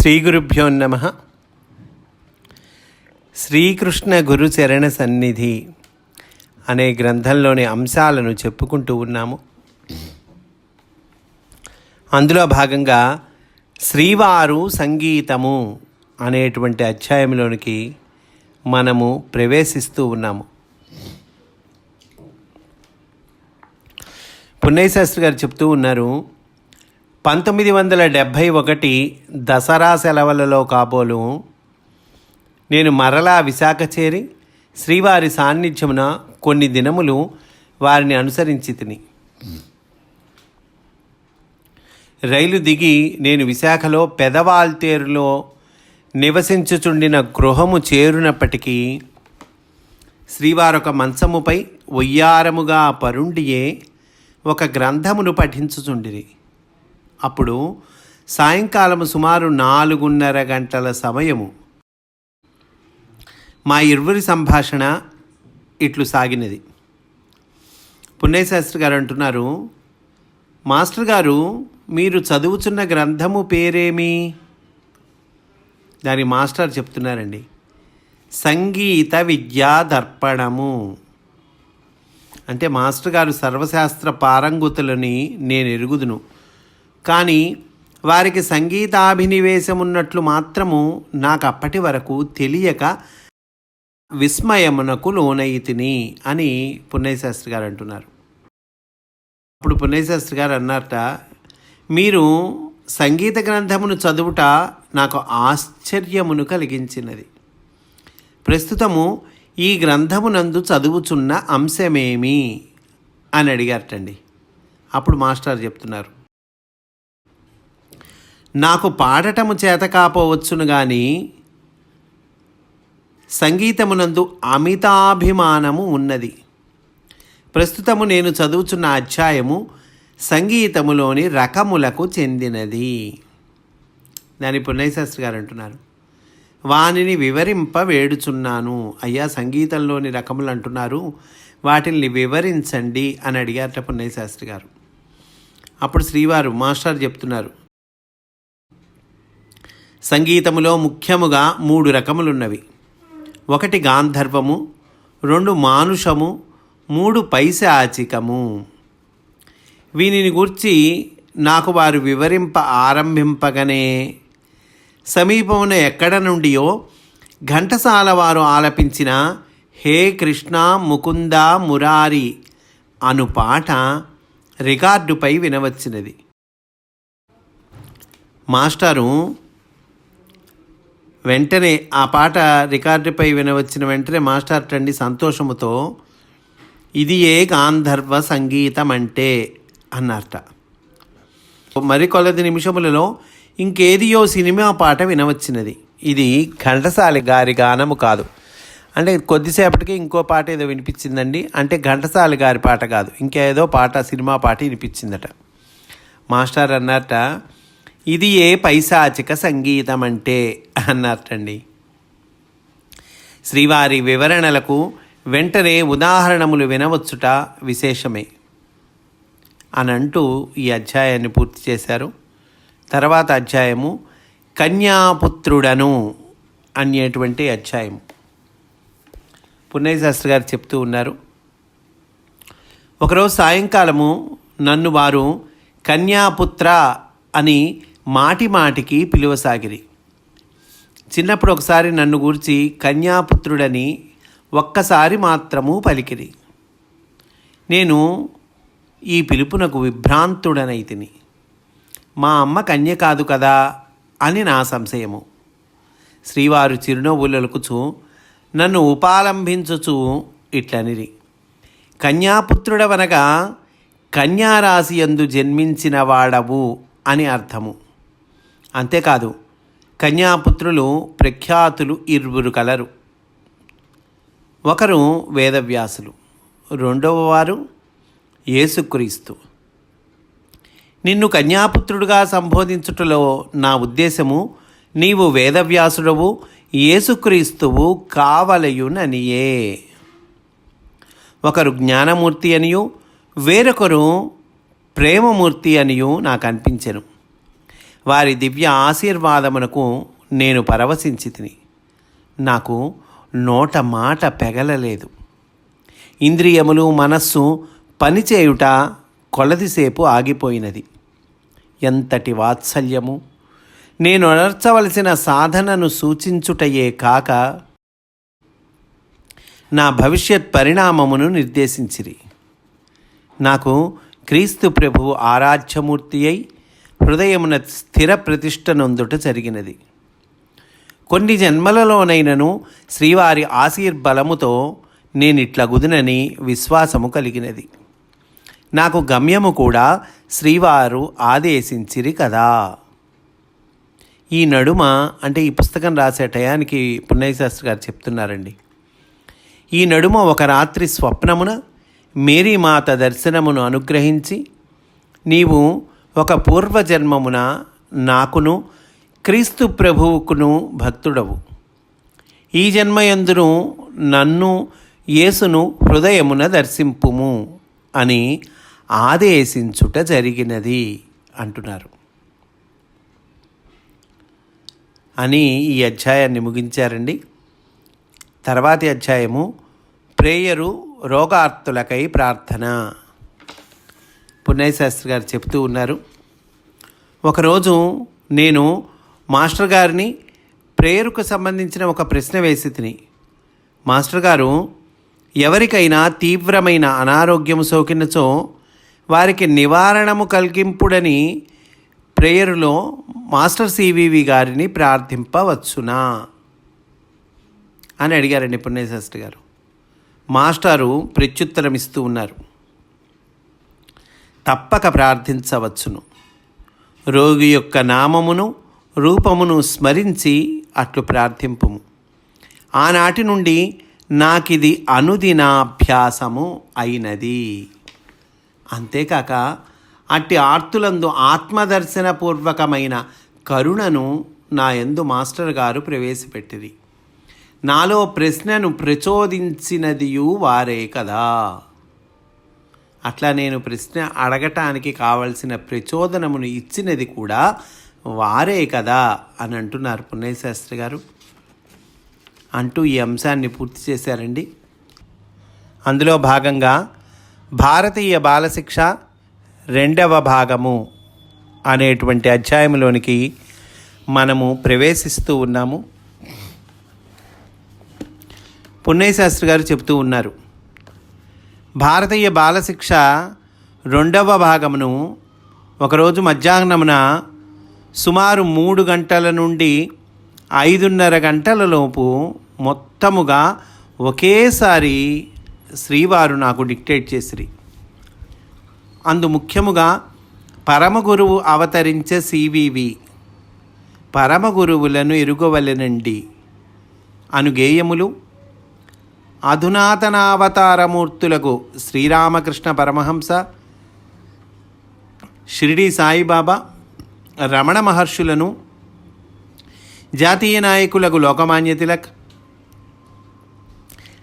శ్రీ గురుభ్యో నమ. శ్రీకృష్ణ గురు చరణ సన్నిధి అనే గ్రంథంలోని అంశాలను చెప్పుకుంటూ ఉన్నాము. అందులో భాగంగా శ్రీవారు సంగీతము అనేటువంటి అధ్యాయంలోనికి మనము ప్రవేశిస్తూ ఉన్నాము. పున్నయ్య శాస్త్రి గారు చెప్తూ ఉన్నారు పంతొమ్మిది వందల డెబ్భై ఒకటి దసరా సెలవులలో కాబోలు నేను మరలా విశాఖ చేరి శ్రీవారి సాన్నిధ్యమున కొన్ని దినములు వారిని అనుసరించి తిని. రైలు దిగి నేను విశాఖలో పెదవాల్తేరులో నివసించుచుండిన గృహము చేరునప్పటికీ శ్రీవారొక మంచముపై ఒయ్యారముగా పరుండియే ఒక గ్రంథమును పఠించుచుండిరి. అప్పుడు సాయంకాలము సుమారు నాలుగున్నర గంటల సమయము. మా ఇరువురి సంభాషణ ఇట్లు సాగినది. పుణ్యశాస్త్రి గారు అంటున్నారు మాస్టర్ గారు మీరు చదువుతున్న గ్రంథము పేరేమి? దాని మాస్టర్ చెప్తున్నారండి సంగీత విద్యా దర్పణము. అంటే మాస్టర్ గారు సర్వశాస్త్ర పారంగుతులని నేను ఎరుగుదును. కానీ వారికి సంగీతాభినివేశం ఉన్నట్లు మాత్రము నాకు అప్పటి వరకు తెలియక విస్మయమునకు లోనయితిని అని పుణ్యశాస్త్రి గారు అంటున్నారు. అప్పుడు పుణ్యశాస్త్రి గారు అన్నారట మీరు సంగీత గ్రంథమును చదువుట నాకు ఆశ్చర్యమును కలిగించినది. ప్రస్తుతము ఈ గ్రంథమునందు చదువుచున్న అంశమేమి? అని అడిగారటండి. అప్పుడు మాస్టర్ చెప్తున్నారు నాకు పాడటము చేత కాపోవచ్చును కానీ సంగీతమునందు అమితాభిమానము ఉన్నది. ప్రస్తుతము నేను చదువుచున్న అధ్యాయము సంగీతములోని రకములకు చెందినది. దాని పుణ్యశాస్త్రి గారు అంటున్నారు. వానిని వివరింప వేడుచున్నాను. అయ్యా సంగీతంలోని రకములు అంటున్నారు. వాటిని వివరించండి అని అడిగారట పుణ్యశాస్త్రి గారు. అప్పుడు శ్రీవారు మాస్టర్ చెప్తున్నారు. సంగీతములో ముఖ్యముగా మూడు రకములున్నవి. ఒకటి గాంధర్వము రెండు మానుషము మూడు పైశాచికము. వీనిని గూర్చి నాకు వారు వివరింప ఆరంభింపగనే. సమీపమున ఎక్కడ నుండియో ఘంటసాల వారు ఆలపించిన హే కృష్ణ ముకుంద మురారి అను పాట రికార్డుపై వినవచ్చినది. మాస్టారు వెంటనే ఆ పాట రికార్డుపై వినవచ్చిన వెంటనే మాస్టర్ టండి సంతోషముతో ఇది ఏ గాంధర్వ సంగీతం అంటే అన్నారట మరికొలది నిమిషములలో ఇంకేదియో సినిమా పాట వినవచ్చినది. ఇది ఘంటసాలి గారి గానము కాదు. అంటే కొద్దిసేపటికి ఇంకో పాట ఏదో వినిపించిందండి. అంటే ఘంటసాలి గారి పాట కాదు. ఇంకేదో పాట సినిమా పాట వినిపించిందట. మాస్టర్ అన్నారట ఇది ఏ పైశాచిక సంగీతం అంటే అన్నారటండి శ్రీవారి వివరణలకు వెంటనే ఉదాహరణములు వినవచ్చుట విశేషమే. అని అంటూ ఈ అధ్యాయాన్ని పూర్తి చేశారు. తర్వాత అధ్యాయము కన్యాపుత్రుడను అనేటువంటి అధ్యాయం పుణ్యశాస్త్రి గారు చెప్తూ ఉన్నారు. ఒకరోజు సాయంకాలము నన్ను వారు కన్యాపుత్ర అని మాటి మాటికి పిలువసాగిరి. చిన్నప్పుడు ఒకసారి నన్ను గూర్చి కన్యాపుత్రుడని ఒక్కసారి మాత్రము పలికిరి. నేను ఈ పిలుపునకు విభ్రాంతుడనైతిని మా అమ్మ కన్య కాదు కదా అని నా సంశయము. శ్రీవారు చిరునవ్వులకుచు నన్ను ఉపాలంభించుచు ఇట్లనిరి. కన్యాపుత్రుడవనగా కన్యారాశి యందు జన్మించిన వాడవు అని అర్థము. అంతేకాదు కన్యాపుత్రులు ప్రఖ్యాతులు ఇరువురు కలరు. ఒకరు వేదవ్యాసులు రెండవ వారు యేసుక్రీస్తు. నిన్ను కన్యాపుత్రుడుగా సంబోధించుటలో నా ఉద్దేశము నీవు వేదవ్యాసుడవు యేసుక్రీస్తువు కావలయుననియే. ఒకరు జ్ఞానమూర్తి అనియు వేరొకరు ప్రేమమూర్తి అనియు నాకు అనిపించను. వారి దివ్య ఆశీర్వాదమునకు నేను పరవశించి తిని. నాకు నోట మాట పెగలలేదు. ఇంద్రియములు మనస్సు పనిచేయుట కొలదిసేపు ఆగిపోయినది. ఎంతటి వాత్సల్యము! నేను అడర్చవలసిన సాధనను సూచించుటయే కాక నా భవిష్యత్ పరిణామమును నిర్దేశించిరి. నాకు క్రీస్తు ప్రభు ఆరాధ్యమూర్తి అయి హృదయమున స్థిర ప్రతిష్ట నొందుట జరిగినది. కొన్ని జన్మలలోనైనను శ్రీవారి ఆశీర్బలముతో నేనిట్లగుదునని విశ్వాసము కలిగినది. నాకు గమ్యము కూడా శ్రీవారు ఆదేశించిరి కదా. ఈ నడుమ అంటే ఈ పుస్తకం రాసే టయానికి పుణ్యశాస్త్రి గారు చెప్తున్నారండి. ఈ నడుమ ఒక రాత్రి స్వప్నమున మేరీమాత దర్శనమును అనుగ్రహించి నీవు ఒక పూర్వజన్మమున నాకును క్రీస్తు ప్రభువుకును భక్తుడవు. ఈ జన్మయందును నన్ను యేసును హృదయమున దర్శింపుము అని ఆదేశించుట జరిగినది అంటున్నారు. అని ఈ అధ్యాయాన్ని ముగించారండి. తర్వాతి అధ్యాయము ప్రేయరు రోగార్తులకై ప్రార్థన. పున్నయ్య శాస్త్రి గారు చెప్తూ ఉన్నారు. ఒకరోజు నేను మాస్టర్ గారిని ప్రేయరుకు సంబంధించిన ఒక ప్రశ్న వేసి తిని మాస్టర్ గారు ఎవరికైనా తీవ్రమైన అనారోగ్యం సోకినచో వారికి నివారణము కలిగింపుడని ప్రేయరులో మాస్టర్ సివివి గారిని ప్రార్థింపవచ్చునా? అని అడిగారండి పుణ్యశాస్త్రి గారు. మాస్టారు ప్రత్యుత్తరం ఇస్తూ ఉన్నారు. తప్పక ప్రార్థించవచ్చును. రోగి యొక్క నామమును రూపమును స్మరించి అట్లు ప్రార్థింపుము. ఆనాటి నుండి నాకిది అనుదినాభ్యాసము అయినది. అంతేకాక అట్టి ఆర్తులందు ఆత్మదర్శనపూర్వకమైన కరుణను నా యందు మాస్టర్ గారు ప్రవేశపెట్టిరి. నాలో ప్రశ్నను ప్రచోదించినదియు వారే కదా. అట్లా నేను ప్రశ్న అడగటానికి కావలసిన ప్రచోదనమును ఇచ్చినది కూడా వారే కదా అని అంటున్నారు పుణ్యశాస్త్రి గారు. అంటూ ఈ అంశాన్ని పూర్తి చేశారండి. అందులో భాగంగా భారతీయ బాలశిక్ష రెండవ భాగము అనేటువంటి అధ్యాయంలోనికి మనము ప్రవేశిస్తూ ఉన్నాము. పుణ్యశాస్త్రి గారు చెప్తూ ఉన్నారు. భారతీయ బాలశిక్ష రెండవ భాగమును ఒకరోజు మధ్యాహ్నమున సుమారు మూడు గంటల నుండి ఐదున్నర గంటలలోపు మొత్తముగా ఒకేసారి శ్రీవారు నాకు డిక్టేట్ చేసిరి. అందు ముఖ్యముగా పరమగురువు అవతరించే సివివి పరమగురువులను ఎరుగవలెనండి. అను గేయములు అధునాతనావతారమూర్తులకు శ్రీరామకృష్ణ పరమహంస షిరిడి సాయిబాబా రమణ మహర్షులను జాతీయ నాయకులకు లోకమాన్య తిలక్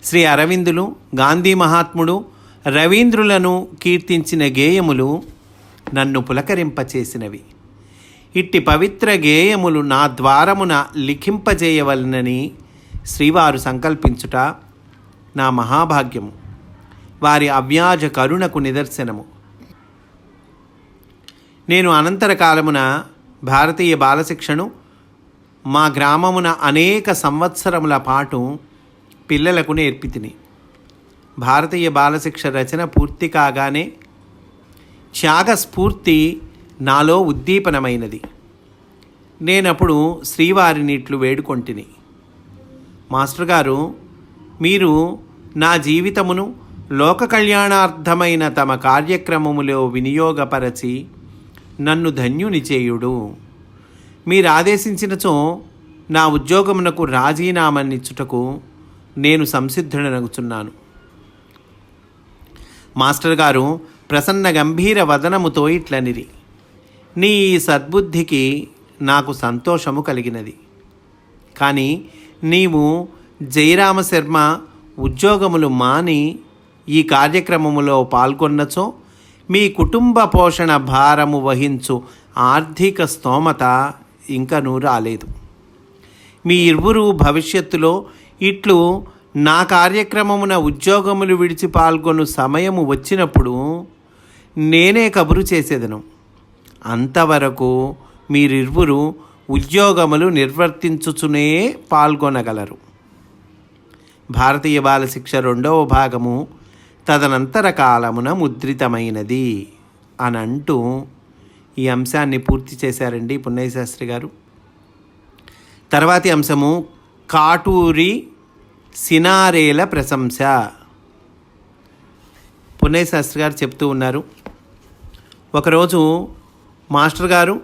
శ్రీ అరవిందులు గాంధీ మహాత్ముడు రవీంద్రులను కీర్తించిన గేయములు నన్ను పులకరింపచేసినవి. ఇట్టి పవిత్ర గేయములు నా ద్వారమున లిఖింపజేయవలనని శ్రీవారు సంకల్పించుట నా మహాభాగ్యము. వారి అవ్యాజ కరుణకు నిదర్శనము. నేను అనంతర కాలమున భారతీయ బాలశిక్షను మా గ్రామమున అనేక సంవత్సరముల పాటు పిల్లలకు నేర్పితిని. భారతీయ బాలశిక్ష రచన పూర్తి కాగానే త్యాగస్ఫూర్తి నాలో ఉద్దీపనమైనది. నేనప్పుడు శ్రీవారిని ఇట్లు వేడుకొంటిని. మాస్టర్ గారు మీరు నా జీవితమును లోక కళ్యాణార్థమైన తమ కార్యక్రమములో వినియోగపరచి నన్ను ధన్యుని చేయుడు. మీరు ఆదేశించినచో నా ఉద్యోగమునకు రాజీనామానిచ్చుటకు నేను సంసిద్ధుడనగుచున్నాను. మాస్టర్ గారు ప్రసన్న గంభీర వదనముతో ఇట్లనిరి. నీ ఈ సద్బుద్ధికి నాకు సంతోషము కలిగినది. కానీ నీవు జయరామ శర్మ ఉద్యోగములు మాని ఈ కార్యక్రమములో పాల్గొన్నచో మీ కుటుంబ పోషణ భారము వహించు ఆర్థిక స్తోమత ఇంకనూ రాలేదు. మీ ఇరువురు భవిష్యత్తులో ఇట్లు నా కార్యక్రమమున ఉద్యోగములు విడిచి పాల్గొను సమయము వచ్చినప్పుడు నేనే కబురు చేసేదను. అంతవరకు మీరిరువురు ఉద్యోగములు నిర్వర్తించుచునే పాల్గొనగలరు. భారతీయ బాలశిక్ష రెండవ భాగము తదనంతర కాలమున ముద్రితమైనది అని అంటూ ఈ అంశాన్ని పూర్తి చేశారండి పున్నయ్యశాస్త్రి గారు. తర్వాతి అంశము కాటూరి సినారేల ప్రశంస. పున్నయ్యశాస్త్రి గారు చెప్తూ ఉన్నారు. ఒకరోజు మాస్టర్ గారు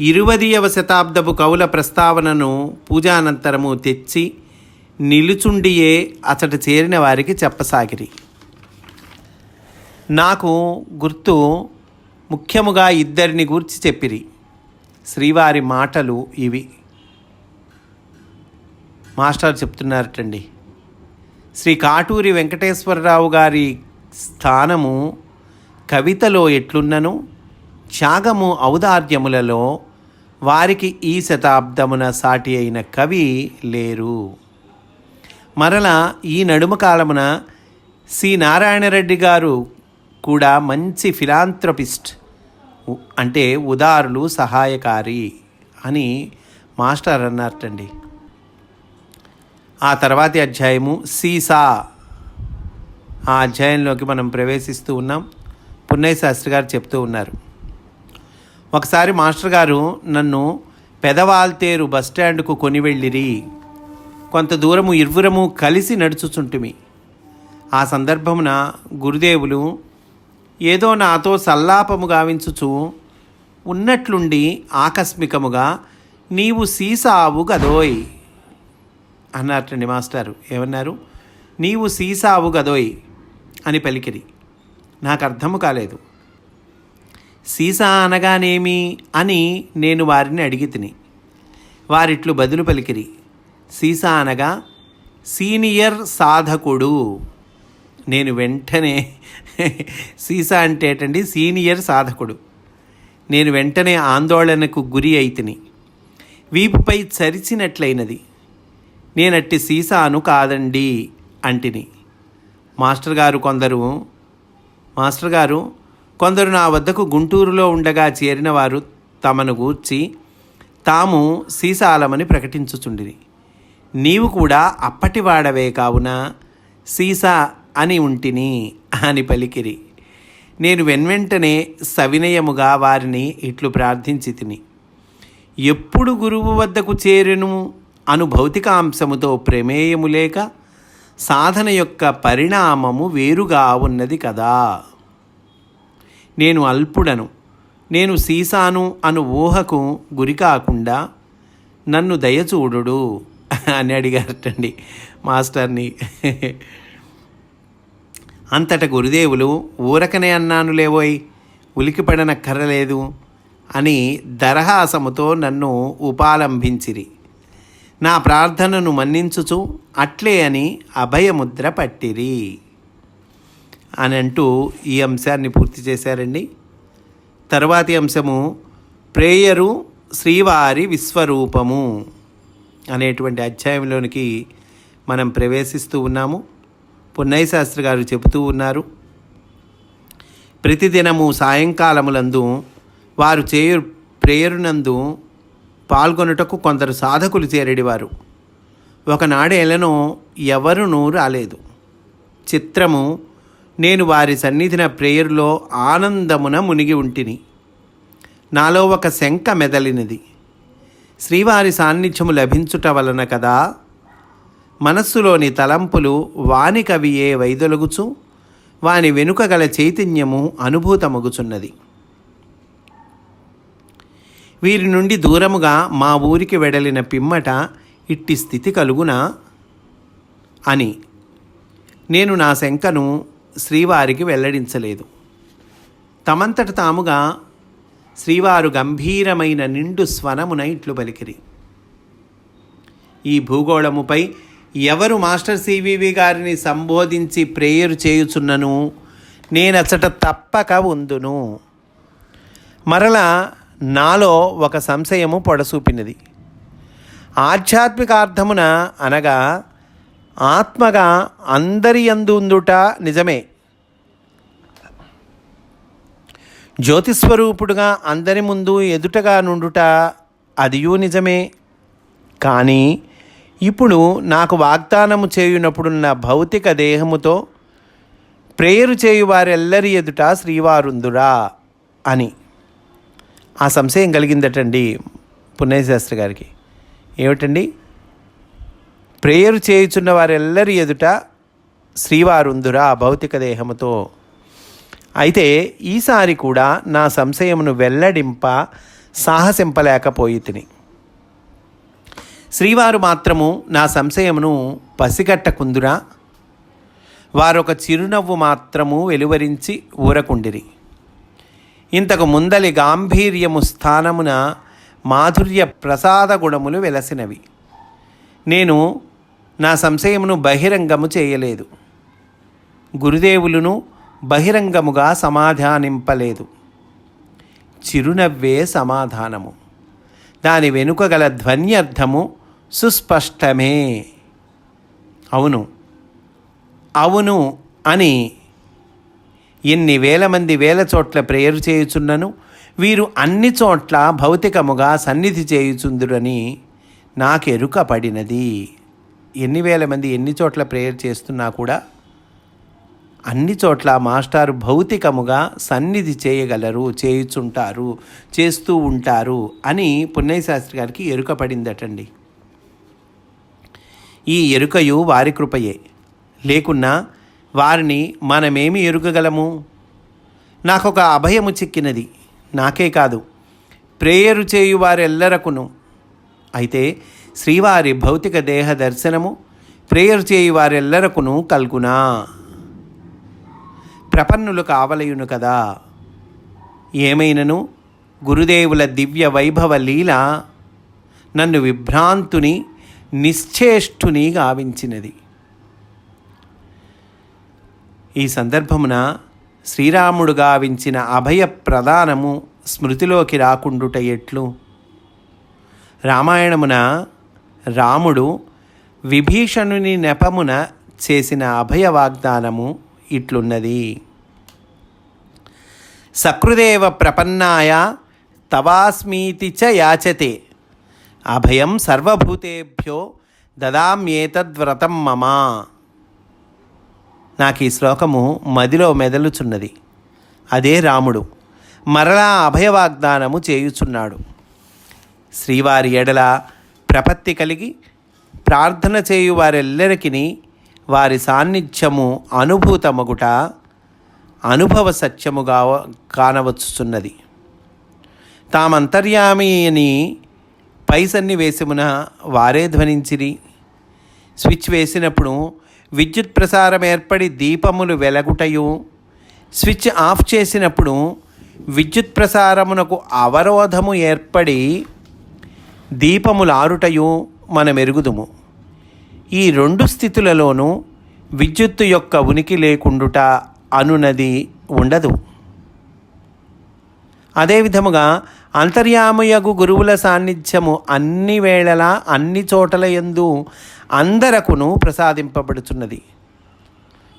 ఇరువదియవ శతాబ్దపు కవుల ప్రస్తావనను పూజానంతరము తెచ్చి నిలుచుండియే అతడు చేరిన వారికి చెప్పసాగిరి. నాకు గుర్తు ముఖ్యముగా ఇద్దరిని గూర్చి చెప్పిరి. శ్రీవారి మాటలు ఇవి. మాస్టర్ చెప్తున్నారటండి. శ్రీ కాటూరి వెంకటేశ్వరరావు గారి స్థానము కవితలో ఎట్లున్నను? త్యాగము ఔదార్యములలో వారికి ఈ శతాబ్దమున సాటి అయిన కవి లేరు. మరల ఈ నడుమ కాలమున సి. నారాయణరెడ్డి గారు కూడా మంచి ఫిలాంథ్రపిస్ట్ అంటే ఉదారులు సహాయకారి అని మాస్టర్ అన్నారటండి. ఆ తర్వాతి అధ్యాయము సీసా ఆ అధ్యాయంలోకి మనం ప్రవేశిస్తూ ఉన్నాం. పున్నయ్య శాస్త్రి గారు చెప్తూ ఉన్నారు. ఒకసారి మాస్టర్ గారు నన్ను పెదవాల్తేరు బస్టాండ్కు కొని వెళ్ళిరి కొంత దూరము ఇరువురము కలిసి నడుచుచుంటిమి. ఆ సందర్భమున గురుదేవులు ఏదో నాతో సల్లాపము గావించుచు ఉన్నట్లుండి ఆకస్మికముగా నీవు సీసావు గదోయ్. అన్నారటండి మాస్టారు. ఏమన్నారు? నీవు సీసావు గదోయ్ అని పలికిరి. నాకు అర్థము కాలేదు. సీసా అనగానేమి? అని నేను వారిని అడిగి తిని వారిట్లు బదులు పలికిరి. సీసా అనగా సీనియర్ సాధకుడు. నేను వెంటనే సీసా అంటే ఏంటండి? సీనియర్ సాధకుడు. నేను వెంటనే ఆందోళనకు గురి అయితిని. వీపుపై చరిచినట్లయినది. నేనట్టి సీసాను కాదండి అంటిని. మాస్టర్ గారు కొందరు మాస్టర్ గారు కొందరు నా వద్దకు గుంటూరులో ఉండగా చేరిన వారు తమను గూర్చి తాము సీసాలమని ప్రకటించుచుండిరి. నీవు కూడా అప్పటివాడవే కావున సీసా అని ఉంటిని అని పలికిరి. నేను వెన్వెంటనే సవినయముగా వారిని ఇట్లు ప్రార్థించి తిని. ఎప్పుడు గురువు వద్దకు చేరెను అను భౌతికాంశముతో ప్రమేయము లేక సాధన యొక్క పరిణామము వేరుగా ఉన్నది కదా. నేను అల్పుడను. నేను సీసాను అను ఊహకు గురి కాకుండా నన్ను దయచూడు అని అడిగారటండి మాస్టర్ని. అంతట గురుదేవులు ఊరకనే అన్నాను లేవోయ్ ఉలికిపడనక్కర్లేదు అని దరహాసముతో నన్ను ఉపాలంభించిరి. నా ప్రార్థనను మన్నించుచు అట్లే అని అభయముద్ర పట్టిరి అని అంటూ ఈ అంశాన్ని పూర్తి చేశారండి. తర్వాతి అంశము ప్రేయరు శ్రీవారి విశ్వరూపము. అనేటువంటి అధ్యాయంలోనికి మనం ప్రవేశిస్తూ ఉన్నాము. పున్నయ్య శాస్త్రి గారు చెబుతూ ఉన్నారు ప్రతిదినము సాయంకాలములందు వారు చేయు ప్రేయరునందు పాల్గొనుటకు కొందరు సాధకులు చేరేడివారు. ఒకనాడేలను ఎవరునూ రాలేదు చిత్రము నేను వారి సన్నిధిన ప్రేయరులో ఆనందమున మునిగి ఉంటిని. నాలో ఒక శంక మెదలినది. శ్రీవారి సాన్నిధ్యము లభించుట వలన కదా? మనస్సులోని తలంపులు వాని కవియే వైదొలుగుచు వాని వెనుక గల చైతన్యము అనుభూతమగుచున్నది. వీరి నుండి దూరముగా మా ఊరికి వెడలిన పిమ్మట ఇట్టి స్థితి కలుగునా? అని. నేను నా శంకను శ్రీవారికి వెల్లడించలేదు. తమంతట తాముగా శ్రీవారు గంభీరమైన నిండు స్వనమున ఇట్లు పలికిరి. ఈ భూగోళముపై ఎవరు మాస్టర్ సివివి గారిని సంబోధించి ప్రేయరు చేయుచున్నను? నేనచ్చట తప్పక ఉందును. మరలా నాలో ఒక సంశయము పొడసూపినది. ఆధ్యాత్మిక అర్థమున అనగా ఆత్మగా అందరి అందుందుట నిజమే. జ్యోతిస్వరూపుడుగా అందరి ముందు ఎదుటగా నుండుట అదియూ నిజమే. కానీ ఇప్పుడు నాకు వాగ్దానము చేయునప్పుడున్న భౌతిక దేహముతో ప్రేయరు చేయువారెల్లరి ఎదుట శ్రీవారుందురా అని. ఆ సంశయం కలిగిందటండి పుణ్యశాస్త్రి గారికి. ఏమిటండి? ప్రేయరు చేయుచున్న వారెల్లరి ఎదుట శ్రీవారుందురా భౌతిక దేహముతో. అయితే ఈసారి కూడా నా సంశయమును వెల్లడింప సాహసింపలేకపోయి తిని. శ్రీవారు మాత్రము నా సంశయమును పసిగట్టకుందురా. వారొక చిరునవ్వు మాత్రము వెలువరించి ఊరకుండిరి. ఇంతకు ముందలి గాంభీర్యము స్థానమున మాధుర్య ప్రసాద గుణములు వెలసినవి. నేను నా సంశయమును బహిరంగము చేయలేదు. గురుదేవులను బహిరంగముగా సమాధానింపలేదు. చిరునవ్వే సమాధానము. దాని వెనుక గల ధ్వన్యర్థము సుస్పష్టమే. అవును అవును అని ఎన్ని వేల మంది వేల చోట్ల ప్రేయర్ చేయుచున్నను వీరు అన్ని చోట్ల భౌతికముగా సన్నిధి చేయుచుందురని నాకెరుక పడినది. ఎన్ని వేల మంది ఎన్ని చోట్ల ప్రేయర్ చేస్తున్నా కూడా అన్ని చోట్ల మాస్టారు భౌతికముగా సన్నిధి చేయగలరు చేయుచుంటారు చేస్తూ ఉంటారు అని పున్నయ్యశాస్త్రి గారికి ఎరుక పడిందటండి ఈ ఎరుకయు వారి కృపయే. లేకున్నా వారిని మనమేమి ఎరుకగలము? నాకొక అభయము చిక్కినది. నాకే కాదు ప్రేయరు చేయు వారెల్లరకును. అయితే శ్రీవారి భౌతిక దేహ దర్శనము ప్రేయరు చేయు వారెల్లరకును కల్గునా. ప్రపన్నులు కావలయును కదా. ఏమైనను? గురుదేవుల దివ్య వైభవ లీల నన్ను విభ్రాంతుని నిశ్చేష్టుని గావించినది. ఈ సందర్భమున శ్రీరాముడు గావించిన అభయ ప్రదానము స్మృతిలోకి రాకుండుట ఎట్లు? రామాయణమున రాముడు విభీషణుని నెపమున చేసిన అభయ వాగ్దానము ఇట్లున్నది. సకృదేవ ప్రపన్నాయ తవాస్మీతి చ యాచతే. అభయం సర్వభూతేభ్యో దదామ్యేతద్వ్రతం మమ. నాకు ఈ శ్లోకము మదిలో మెదలుచున్నది. అదే రాముడు మరలా అభయవాగ్దానము చేయుచున్నాడు. శ్రీవారి ఎడల ప్రపత్తి కలిగి ప్రార్థన చేయు వారెల్లరికిని వారి సాన్నిధ్యము అనుభూతమగుట అనుభవ సత్యముగా కానవచ్చుచున్నది. తామంతర్యామి అని పై సన్నివేశమున వారే ధ్వనించిరి. స్విచ్ వేసినప్పుడు విద్యుత్ ప్రసారం ఏర్పడి దీపములు వెలగుటయు. స్విచ్ ఆఫ్ చేసినప్పుడు విద్యుత్ ప్రసారమునకు అవరోధము ఏర్పడి దీపములారుటయు ఆరుటయు మనం ఈ రెండు స్థితులలోనూ విద్యుత్తు యొక్క ఉనికి లేకుండుట అనునది ఉండదు. అదేవిధముగా అంతర్యామయగు గురువుల సాన్నిధ్యము అన్ని వేళలా అన్ని చోటల ఎందు అందరకును ప్రసాదింపబడుచున్నది.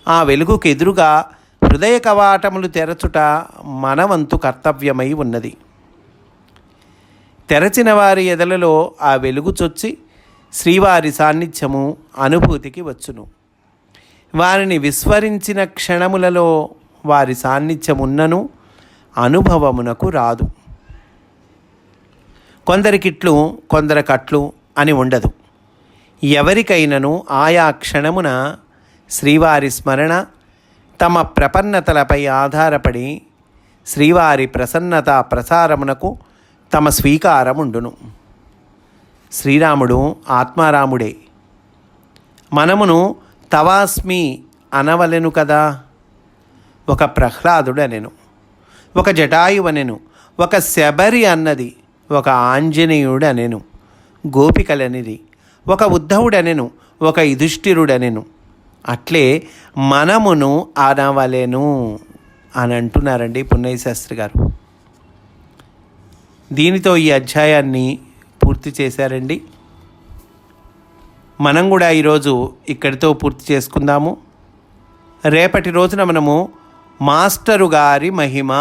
ఆ వెలుగుకు ఎదురుగా హృదయ కవాటములు తెరచుట మనవంతు కర్తవ్యమై ఉన్నది. తెరచిన వారి ఎదలలో ఆ వెలుగు చొచ్చి శ్రీవారి సాన్నిధ్యము అనుభూతికి వచ్చును. వారిని విస్మరించిన క్షణములలో వారి సాన్నిధ్యమున్నను అనుభవమునకు రాదు. కొందరికిట్లు కొందరకట్లు అని ఉండదు. ఎవరికైనను ఆయా క్షణమున శ్రీవారి స్మరణ తమ ప్రపన్నతలపై ఆధారపడి శ్రీవారి ప్రసన్నత ప్రసారమునకు తమ స్వీకారముండును. శ్రీరాముడు ఆత్మారాముడే. మనమును తవాస్మి అనవలెను కదా. ఒక ప్రహ్లాదుడు అనెను ఒక జటాయువనెను ఒక శబరి అన్నది ఒక ఆంజనేయుడు అనెను గోపికలనిది ఒక ఉద్ధవుడనెను ఒక యుధిష్ఠిరుడనెను. అట్లే మనమును అనవలెను అని అంటున్నారండి పున్నయ్య శాస్త్రి గారు. దీనితో ఈ అధ్యాయాన్ని పూర్తి చేశారండి. మనం కూడా ఈరోజు ఇక్కడితో పూర్తి చేసుకుందాము. రేపటి రోజున మనము మాస్టరు గారి మహిమ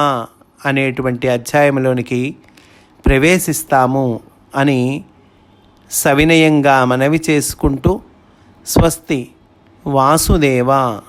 అనేటువంటి అధ్యాయంలోనికి ప్రవేశిస్తాము అని సవినయంగా మనవి చేసుకుంటూ స్వస్తి వాసుదేవ.